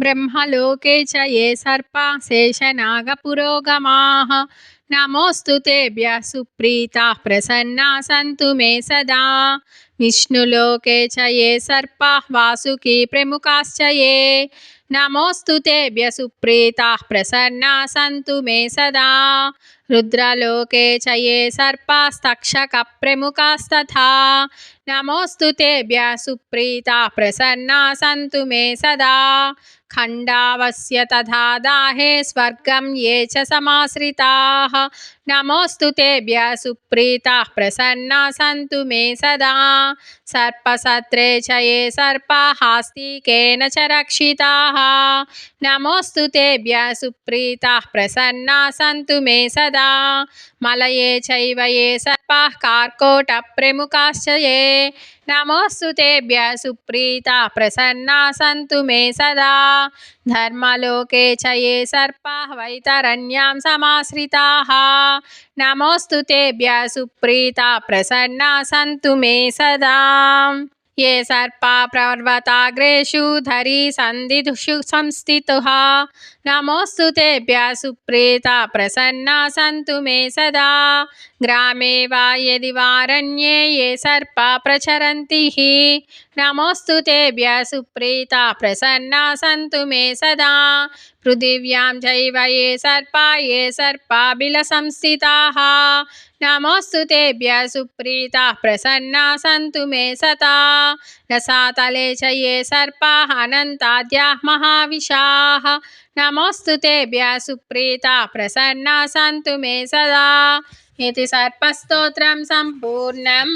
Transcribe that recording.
ब्रह्म लोक च ये सर्पा शेषनागपुरोगमाः नमोस्तु तेभ्यः सुप्रीता प्रसन्ना सन्त मे सदा। विष्णुलोके च ये सर्पाः, वासुकी प्रमुखाश्च नमोऽस्तु तेभ्यः सुप्रीताः प्रसन्नाः सन्तु मे सदा। रुद्रलोके च ये सर्पास्तक्षकप्रमुखास्तथा। नमोऽस्तु तेभ्यः सुप्रीताः प्रसन्नाः सन्तु मे सदा। खण्डावस्य तथा दाहे स्वर्गं ये च समाश्रिताः। नमोऽस्तु तेभ्यः सुप्रीताः प्रसन्नाः सन्तु मे सदा। सर्पसत्रे च ये सर्पाः आस्तिकेन च रक्षिताः। नमोऽस्तु तेभ्यः सुप्रीताः प्रसन्नाः सन्तु मे सदा। मलये चैव ये सर्पाः कार्कोटप्रमुखाश्च ये। नमोऽस्तु तेभ्यः सुप्रीताः प्रसन्नाः सन्तु मे सदा। धर्मलोके च ये सर्पाः वैतरण्यां समाश्रिताः। नमोऽस्तु तेभ्यः सुप्रीताः प्रसन्नाः सन्तु मे सदा। ये सर्पा पर्वताग्रेषु धरी सन्धिषु संस्थितः नमोऽस्तु तेभ्यः सुप्रीताः प्रसन्नाः सन्तु मे सदा। ग्रामे वा यदि वारण्ये ये सर्पा प्रचरन्ति हि। नमोऽस्तु सुप्रीताः प्रसन्नाः सन्तु मे सदा। पृथिव्यां चैव ये सर्पा ये सर्पा बिलसंस्थिताः नमोऽस्तु तेभ्यः सुप्रीताः प्रसन्नाः सन्तु मे सदा रसातले च ये सर्पाः अनन्ताद्याः महाविशाः नमोऽस्तु तेभ्यः सुप्रीताः प्रसन्नाः सन्तु मे सदा इति सर्पस्तोत्रं सम्पूर्णम्